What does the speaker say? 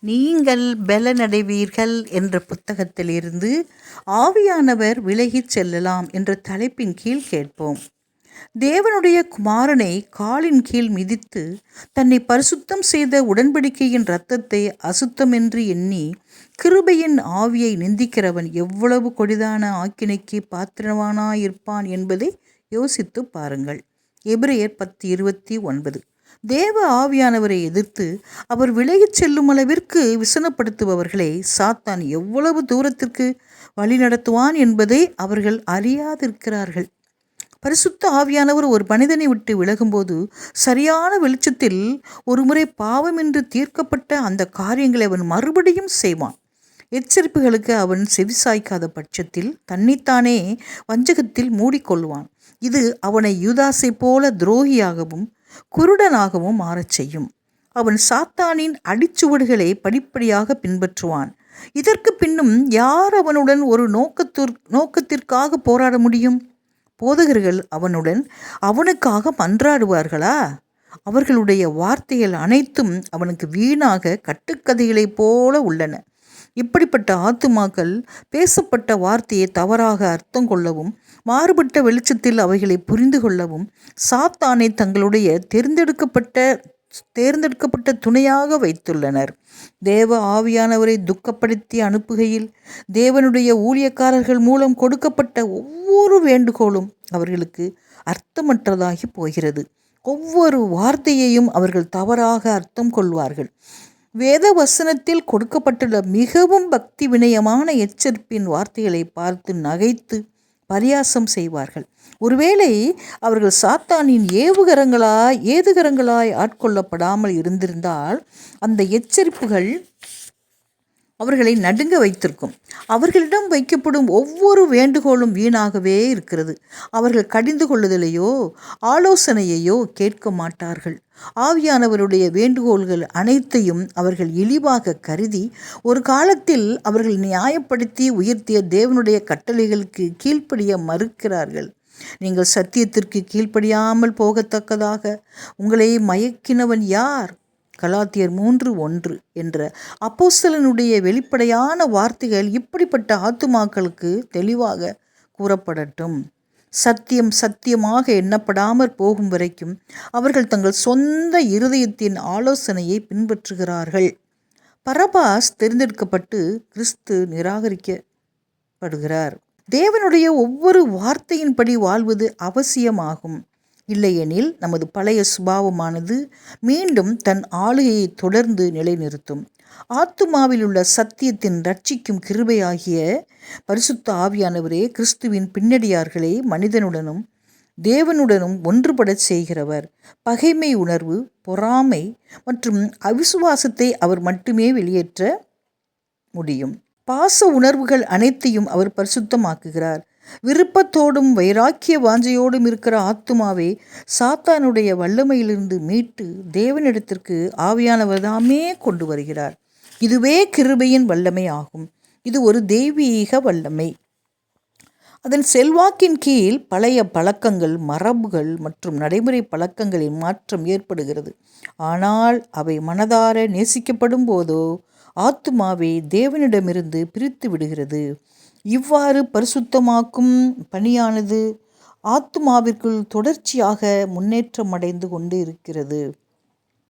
நீங்கள் பலனடைவீர்கள் என்ற புத்தகத்திலிருந்து ஆவியானவர் விலகிச் செல்லலாம் என்ற தலைப்பின் கீழ் கேட்போம். தேவனுடைய குமாரனை காலின் கீழ் மிதித்து தன்னை பரிசுத்தம் செய்த உடன்படிக்கையின் இரத்தத்தை அசுத்தமென்று எண்ணி கிருபையின் ஆவியை நிந்திக்கிறவன் எவ்வளவு கொடிதான ஆக்கினைக்கு பாத்திரவானாயிருப்பான் என்பதை யோசித்து பாருங்கள். எபிரேயர் பத்து இருபத்தி ஒன்பது. தேவ ஆவியானவரை எதிர்த்து அவர் விலகிச் செல்லும் அளவிற்கு விசனப்படுத்துபவர்களை சாத்தான் எவ்வளவு தூரத்திற்கு வழிநடத்துவான் என்பதை அவர்கள் அறியாதிருக்கிறார்கள். பரிசுத்த ஆவியானவர் ஒரு மனிதனை விட்டு விலகும்போது சரியான வெளிச்சத்தில் ஒருமுறை பாவம் என்று தீர்க்கப்பட்ட அந்த காரியங்களை அவன் மறுபடியும் செய்வான். எச்சரிப்புகளுக்கு அவன் செவிசாய்க்காத பட்சத்தில் தன்னைத்தானே வஞ்சகத்தில் மூடிக்கொள்வான். இது அவனை யூதாசை போல துரோகியாகவும் குருடனாகவும் மாறச் செய்யும். அவன் சாத்தானின் அடிச்சுவடுகளை படிப்படியாக பின்பற்றுவான். இதற்கு பின்னும் யார் அவனுடன் ஒரு நோக்கத்திற் நோக்கத்திற்காக போராட முடியும்? போதகர்கள் அவனுடன் அவனுக்காக மன்றாடுவார்களா? அவர்களுடைய வார்த்தைகள் அனைத்தும் அவனுக்கு வீணாக கட்டுக்கதைகளைப் போல உள்ளன. இப்படிப்பட்ட ஆத்துமாக்கள் பேசப்பட்ட வார்த்தையை தவறாக அர்த்தம் கொள்ளவும் மாறுபட்ட வெளிச்சத்தில் அவைகளை புரிந்து கொள்ளவும் சாத்தானை தங்களுடைய தேர்ந்தெடுக்கப்பட்ட தேர்ந்தெடுக்கப்பட்ட துணையாக வைத்துள்ளனர். தேவ ஆவியானவரை துக்கப்படுத்தி அனுப்புகையில் தேவனுடைய ஊழியக்காரர்கள் மூலம் கொடுக்கப்பட்ட ஒவ்வொரு வேண்டுகோளும் அவர்களுக்கு அர்த்தமற்றதாகி போகிறது. ஒவ்வொரு வார்த்தையையும் அவர்கள் தவறாக அர்த்தம் கொள்வார்கள். வேத வசனத்தில் கொடுக்கப்பட்டுள்ள மிகவும் பக்தி வினயமான எச்சரிப்பின் வார்த்தைகளை பார்த்து நகைத்து பரியாசம் செய்வார்கள். ஒருவேளை அவர்கள் சாத்தானின் ஏவுகரங்களாய் ஏதுகரங்களாய் ஆட்கொள்ளப்படாமல் இருந்திருந்தால் அந்த எச்சரிப்புகள் அவர்களை நடுங்க வைத்திருக்கும். அவர்களிடம் வைக்கப்படும் ஒவ்வொரு வேண்டுகோளும் வீணாகவே இருக்கிறது. அவர்கள் கடிந்து கொள்ளுதலையோ ஆலோசனையையோ கேட்க மாட்டார்கள். ஆவியானவருடைய வேண்டுகோள்கள் அனைத்தையும் அவர்கள் இழிவாக கருதி ஒரு காலத்தில் அவர்கள் நியாயப்படுத்தி உயர்த்திய தேவனுடைய கட்டளைகளுக்கு கீழ்ப்படிய மறுக்கிறார்கள். நீங்கள் சத்தியத்திற்கு கீழ்ப்படியாமல் போகத்தக்கதாக உங்களை மயக்கினவன் யார்? கலாத்தியர் மூன்று ஒன்று என்ற அப்போஸ்தலனுடைய வெளிப்படையான வார்த்தைகள் இப்படிப்பட்ட ஆத்துமாக்களுக்கு தெளிவாக கூறப்படட்டும். சத்தியம் சத்தியமாக எண்ணப்படாமற் போகும் வரைக்கும் அவர்கள் தங்கள் சொந்த இருதயத்தின் ஆலோசனையை பின்பற்றுகிறார்கள். பரபாஸ் தேர்ந்தெடுக்கப்பட்டு கிறிஸ்து நிராகரிக்கப்படுகிறார். தேவனுடைய ஒவ்வொரு வார்த்தையின்படி வாழ்வது அவசியமாகும். இல்லையெனில் நமது பழைய சுபாவமானது மீண்டும் தன் ஆளுகையை தொடர்ந்து நிலைநிறுத்தும். ஆத்துமாவில் உள்ள சத்தியத்தின் ரட்சிக்கும் கிருபையாகிய பரிசுத்த ஆவியானவரே கிறிஸ்துவின் பின்னடியார்களை மனிதனுடனும் தேவனுடனும் ஒன்றுபடச் செய்கிறவர். பகைமை உணர்வு பொறாமை மற்றும் அவிசுவாசத்தை அவர் மட்டுமே வெளியேற்ற முடியும். பாச உணர்வுகள் அனைத்தையும் அவர் பரிசுத்தமாக்குகிறார். விருப்பத்தோடும் வைராக்கிய வாஞ்சையோடும் இருக்கிற ஆத்துமாவை சாத்தானுடைய வல்லமையிலிருந்து மீட்டு தேவனிடத்திற்கு ஆவியானவர்தாமே கொண்டு வருகிறார். இதுவே கிருபையின் வல்லமை ஆகும். இது ஒரு தெய்வீக வல்லமை. அதன் செல்வாக்கின் கீழ் பழைய பழக்கங்கள் மரபுகள் மற்றும் நடைமுறை பழக்கங்களின் மாற்றம் ஏற்படுகிறது. ஆனால் அவை மனதார நேசிக்கப்படும் போதோ ஆத்துமாவை தேவனிடமிருந்து பிரித்து விடுகிறது. இவ்வாறு பரிசுத்தமாக்கும் பணியானது ஆத்மாவிற்குள் தொடர்ச்சியாக முன்னேற்றமடைந்து கொண்டு இருக்கிறது